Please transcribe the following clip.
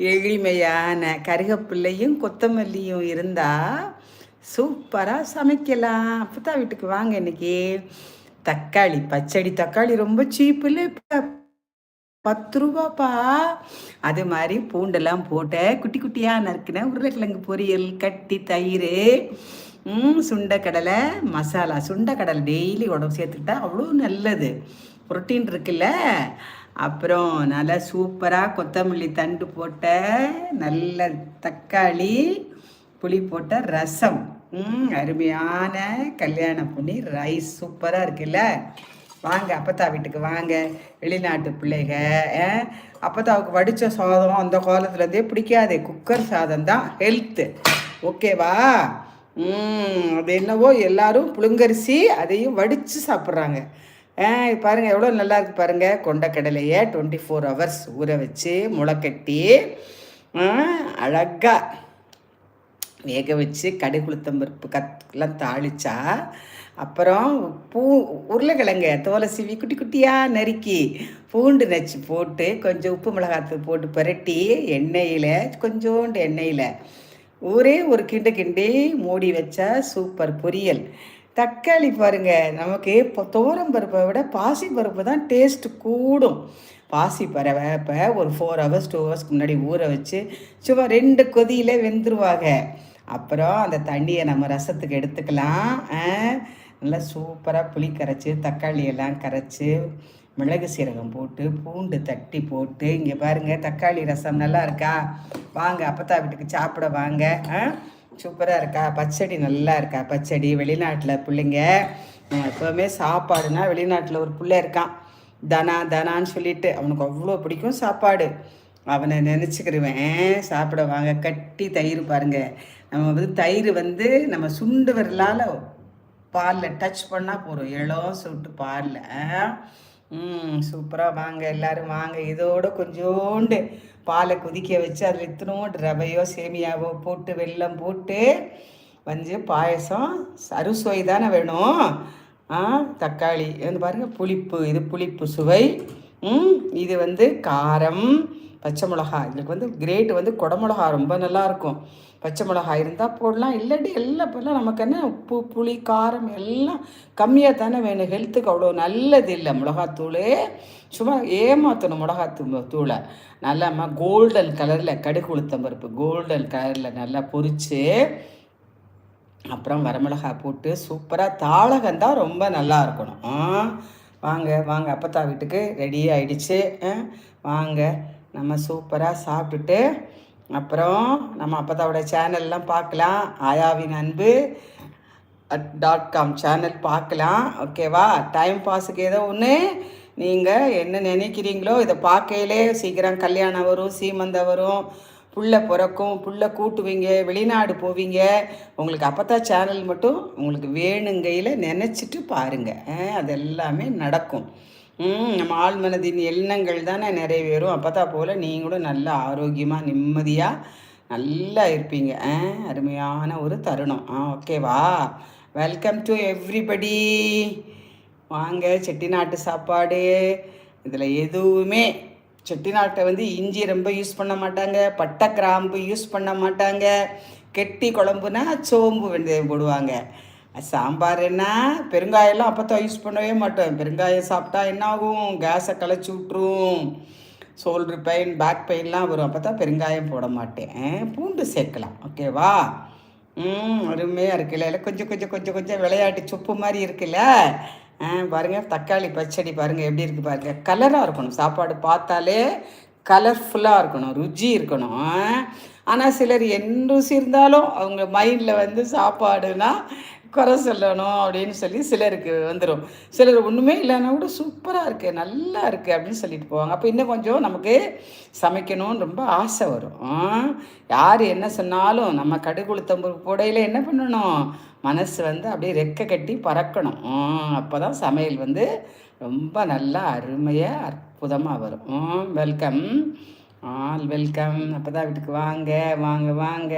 எளிமையான கருகப்பிள்ளையும் கொத்தமல்லியும் இருந்தால் சூப்பராக சமைக்கலாம். அப்பதான் வீட்டுக்கு வாங்க இன்னைக்கு. தக்காளி பச்சடி தக்காளி ரொம்ப சீப்பு இல்லை இப்போ பத்து ரூபாப்பா. அது மாதிரி பூண்டெல்லாம் போட்ட குட்டி குட்டியாக நறுக்கின உருளைக்கிழங்கு பொரியல் கட்டி தயிர் ம், சுண்டைக்கடலை மசாலா சுண்டைக்கடலை டெய்லி உடம்பு சேர்த்துக்கிட்டா அவ்வளோ நல்லது. புரோட்டீன் இருக்குல்ல? அப்புறம் நல்லா சூப்பராக கொத்தமல்லி தண்டு போட்ட நல்ல தக்காளி புளி போட்ட ரசம். அருமையான கல்யாண பண்ணி ரைஸ் சூப்பராக இருக்குல்ல? வாங்க அப்பத்தா வீட்டுக்கு வாங்க. வெளிநாட்டு பிள்ளைக அப்பத்தாவுக்கு வடித்த சாதம் அந்த காலத்துலேருந்தே பிடிக்காதே. குக்கர் சாதம் தான் ஹெல்த்து ஓகேவா? ம் அது என்னவோ எல்லாரும் புழுங்கரிசி அதையும் வடித்து சாப்பிட்றாங்க. பாருங்கள் எவ்வளோ நல்லா இருக்கு பாருங்கள் கொண்டக்கடலையை டுவெண்ட்டி ஃபோர் ஹவர்ஸ் ஊற வச்சு முளைக்கட்டி அழகாக வேக வச்சு கடுகு உளுத்தம்பருப்பு கத்லாம் தாளிச்சா அப்புறம் பூ உருளைக்கிழங்க தோலை சீவி குட்டி குட்டியாக நறுக்கி பூண்டு நச்சு போட்டு கொஞ்சம் உப்பு மிளகாத்தூள் போட்டு புரட்டி எண்ணெயில் கொஞ்சோண்டு எண்ணெயில் ஒரே ஒரு கிண்டு கிண்டி மூடி வச்சா சூப்பர் பொரியல். தக்காளி பாருங்க. நமக்கு இப்போ தோரம் பருப்பை விட பாசி பருப்பு தான் டேஸ்ட் கூடும். பாசி பறவை இப்போ ஒரு ஃபோர் ஹவர்ஸ் டூ ஹவர்ஸ்க்கு முன்னாடி ஊற வச்சு சும்மா ரெண்டு கொதியில் வெந்துருவாங்க. அப்புறம் அந்த தண்ணியை நம்ம ரசத்துக்கு எடுத்துக்கலாம். ஆ, நல்லா சூப்பராக புளி கரைச்சி தக்காளி எல்லாம் கரைச்சி மிளகு சீரகம் போட்டு பூண்டு தட்டி போட்டு இங்கே பாருங்கள் தக்காளி ரசம் நல்லா இருக்கா? வாங்க அப்பத்தா வீட்டுக்கு சாப்பிட வாங்க. ஆ? சூப்பராக இருக்கா? பச்சடி நல்லா இருக்கா? பச்சடி. வெளிநாட்டில் பிள்ளைங்க எப்போவுமே சாப்பாடுனா வெளிநாட்டில் ஒரு பிள்ளை இருக்கான். தனா தனான்னு சொல்லிட்டு அவனுக்கு அவ்வளோ பிடிக்கும் சாப்பாடு. அவனை நினச்சிக்கிருவேன். சாப்பிட வாங்க. கட்டி தயிர் பாருங்கள் நம்ம வந்து தயிர் வந்து நம்ம சுண்டு விரலால் பாலில் டச் பண்ணால் போதும். இளம் சுட்டு பாலில். ம் சூப்பராக வாங்க. எல்லாரும் வாங்க. இதோட கொஞ்சோண்டு பாலை கொதிக்க வச்சு அதில் இத்தனோண்டு ரவையோ சேமியாவோ போட்டு வெல்லம் போட்டு வந்து பாயசம் அறுசுவை தானே வேணும். ஆ தக்காளி இது வந்து பாருங்கள் புளிப்பு இது புளிப்பு சுவை. இது வந்து காரம் பச்சை மிளகா இதுக்கு வந்து கிரேட் வந்து குடமிளகா ரொம்ப நல்லாயிருக்கும் பச்சை மிளகா இருந்தால் போடலாம் இல்லாட்டி எல்லாம் இப்போல்லாம் நமக்கு என்ன உப்பு புளி காரம் எல்லாம் கம்மியாக தானே வேணும். ஹெல்த்துக்கு அவ்வளோ நல்லது இல்லை. மிளகாத்தூள் சும்மா ஏமாற்றணும் மிளகாத்தூ தூளை. நல்லா கோல்டன் கலரில் கடுகு உளுத்தம் பருப்பு கோல்டன் கலரில் நல்லா பொரித்து அப்புறம் வரமிளகா போட்டு சூப்பராக தாளகம் தான் ரொம்ப நல்லா இருக்கணும். ஆ வாங்க வாங்க. அப்பத்தா வீட்டுக்கு ரெடி ஆகிடுச்சு ஆ, வாங்க. நம்ம சூப்பராக சாப்பிட்டுட்டு அப்புறம் நம்ம அப்பத்தாவோட சேனல்லாம் பார்க்கலாம். ஆயாவின் அன்பு அட் டாட் காம் சேனல் பார்க்கலாம். ஓகேவா டைம் பாஸுக்கு ஏதோ ஒன்று நீங்கள் என்ன நினைக்கிறீங்களோ இதை பார்க்கையிலே சீக்கிரம் கல்யாணம் வரும் சீமந்தம் வரும். புள்ள பிறக்கும் புள்ள கூட்டுவீங்க வெளிநாடு போவீங்க. உங்களுக்கு அப்போத்தான் சேனல் மட்டும் உங்களுக்கு வேணுங்கையில் நினச்சிட்டு பாருங்கள் அது எல்லாமே நடக்கும். நம்ம நம்ம ஆழ்மனதின் எண்ணங்கள் தானே நிறைவேறும். அப்போ தான் போல் நீங்களும் நல்ல ஆரோக்கியமாக நிம்மதியாக நல்லா இருப்பீங்க. ஆ, அருமையான ஒரு தருணம். ஆ ஓகேவா வெல்கம் டு எவ்ரிபடி வாங்க செட்டிநாட்டு சாப்பாடு. இதில் எதுவுமே செட்டிநாட்டை வந்து இஞ்சி ரொம்ப யூஸ் பண்ண மாட்டாங்க பட்டை கிராம்பு யூஸ் பண்ண மாட்டாங்க. கெட்டி குழம்புனா சோம்பு வெந்தயம் போடுவாங்க. சாம்பார்னா பெருங்காயெல்லாம் பெருங்காயம்லாம் அப்போ யூஸ் பண்ணவே மாட்டோம். பெருங்காயம் சாப்பிட்டா என்ன ஆகும் கேஸை களைச்சி விட்ரும் ஷோல்ட்ரு பெயின் பேக் பெயின்லாம் வரும். அப்போ தான் பெருங்காயம் போட மாட்டேன். பூண்டு சேர்க்கலாம். ஓகேவா ம் அருமையாக இருக்குல்ல இல்லை கொஞ்சம் கொஞ்சம் கொஞ்சம் கொஞ்சம் விளையாட்டு சொப்பு மாதிரி இருக்குல்ல? பாருங்கள் தக்காளி பச்சடி பாருங்கள் எப்படி இருக்குது பாருங்கள் கலராக இருக்கணும். சாப்பாடு பார்த்தாலே கலர்ஃபுல்லாக இருக்கணும். ருச்சி இருக்கணும். ஆனால் சிலர் என் ருசி இருந்தாலும் அவங்க மைண்டில் வந்து சாப்பாடுனா குறை சொல்லணும் அப்படின்னு சொல்லி சிலருக்கு வந்துடும் சிலர் ஒன்றுமே இல்லைன்னா கூட சூப்பராக இருக்குது நல்லா இருக்குது அப்படின்னு சொல்லிட்டு போவாங்க. அப்போ இன்னும் கொஞ்சம் நமக்கு சமைக்கணும்னு ரொம்ப ஆசை வரும். யார் என்ன சொன்னாலும் நம்ம கடுகுளுத்தம்பு புடையில் என்ன பண்ணணும்? மனசு வந்து அப்படியே ரெக்கை கட்டி பறக்கணும். அப்போ தான் சமையல் வந்து ரொம்ப நல்லா அருமையாக அற்புதமாக வரும். வெல்கம். All welcome. அப்போ தான் வீட்டுக்கு வாங்க வாங்க வாங்க.